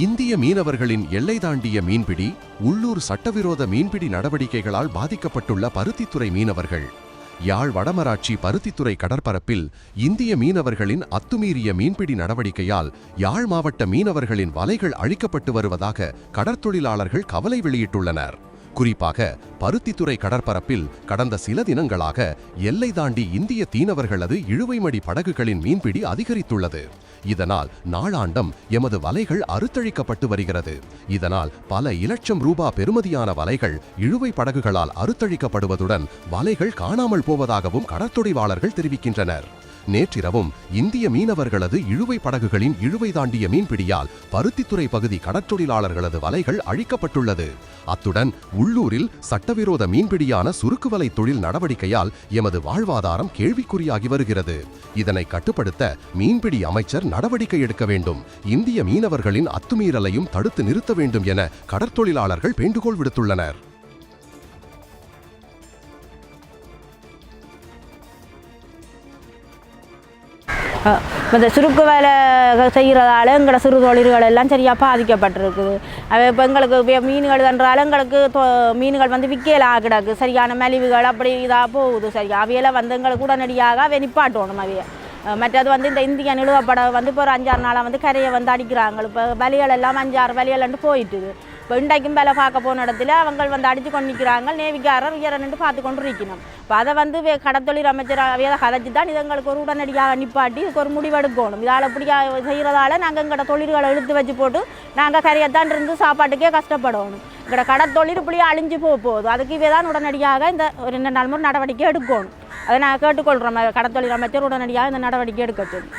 இந்திய மீனவர்களின் எல்லை தாண்டிய மீன்பிடி உள்ளூர் சட்டவிரோத மீன்பிடி நடவடிக்கைகளால் பாதிக்கப்பட்டுள்ள பருத்தித்துறை மீனவர்கள். யாழ் வடமராட்சி பருத்தித்துறை கடற்பரப்பில் இந்திய மீனவர்களின் அத்துமீறிய மீன்பிடி நடவடிக்கையால் யாழ் மாவட்ட மீனவர்களின் வலைகள் அழிக்கப்பட்டு வருவதாக கடற்தொழிலாளர்கள் கவலை வெளியிட்டுள்ளனர். குறிப்பாக பருத்தித்துறை கடற்பரப்பில் கடந்த சில தினங்களாக எல்லை தாண்டி இந்திய தீனவர்களது இழுவைமடி படகுகளின் மீன்பிடி அதிகரித்துள்ளது. இதனால் நாளாண்டம் எமது வலைகள் அறுத்தழிக்கப்பட்டு வருகிறது. இதனால் பல இலட்சம் ரூபா பெறுமதியான வலைகள் இழுவை படகுகளால் அறுத்தழிக்கப்படுவதுடன் வலைகள் காணாமல் போவதாகவும் கடற்தொழிவாளர்கள் தெரிவிக்கின்றனர். நேற்றிரவும் இந்திய மீனவர்களது இழுவை படகுகளின் இழுவை தாண்டிய மீன்பிடியால் பருத்தித்துறை பகுதி கடற்றொழிலாளர்களது வலைகள் அழிக்கப்பட்டுள்ளது. அத்துடன் உள்ளூரில் சட்டவிரோத மீன்பிடியான சுருக்கு வலை தொழில் நடவடிக்கையால் எமது வாழ்வாதாரம் கேள்விக்குறியாகி வருகிறது. இதனை கட்டுப்படுத்த மீன்பிடி அமைச்சர் நடவடிக்கை எடுக்க வேண்டும். இந்திய மீனவர்களின் அத்துமீறலையும் தடுத்து நிறுத்த வேண்டும் என கடற்தொழிலாளர்கள் வேண்டுகோள் விடுத்துள்ளனர். இந்த சுருக்கு வேலை செய்கிறதால எங்களோட சிறு தொழில்கள் எல்லாம் சரியாக பாதிக்கப்பட்டிருக்குது. அது இப்போ எங்களுக்கு மீன்கள் என்றாலும் எங்களுக்கு மீன்கள் வந்து விற்கலாம் கிடக்கு. சரியான மலிவுகள் அப்படி இதாக போகுது. சரியா அவையெல்லாம் வந்து எங்களுக்கு உடனடியாக அவை நிப்பாட்டணும் மற்றது வந்து இந்த இந்திய நிலுவப்படம் வந்து இப்போ ஒரு அஞ்சாறு நாளாக வந்து கரையை வந்து அடிக்கிறாங்க. இப்போ வலிகள் எல்லாம் அஞ்சாறு வலிகள் போயிட்டுது. இப்போ இன்றைக்கும் வேலை பார்க்க போன இடத்துல அவங்க வந்து அடித்து கொண்டு நிற்கிறாங்க நேவிக்காரர் உயரன்னு பார்த்து கொண்டு இருக்கணும் இப்போ அதை வந்து வே- கடத்தொழில் அமைச்சர் அவையை கதைச்சு தான் இதுங்களுக்கு ஒரு உடனடியாக நிப்பாட்டி இதுக்கு ஒரு முடிவெடுக்கணும் இதால் இப்படி செய்கிறதால நாங்கள் எங்களோட தொழில்களை இழுத்து வச்சு போட்டு நாங்கள் கரையத்தான் இருந்து சாப்பாட்டுக்கே கஷ்டப்படணும். எங்களோட கடத்தொழில் இப்படியே அழிஞ்சு போக போகுது. அதுக்கு இவே தான் உடனடியாக இந்த ஒரு ரெண்டு நாள் முறை நடவடிக்கை எடுக்கணும். அதை நாங்கள் கேட்டுக்கொள்கிறோம் கடத்தொழில் அமைச்சர் உடனடியாக இந்த நடவடிக்கை எடுக்க சொல்லி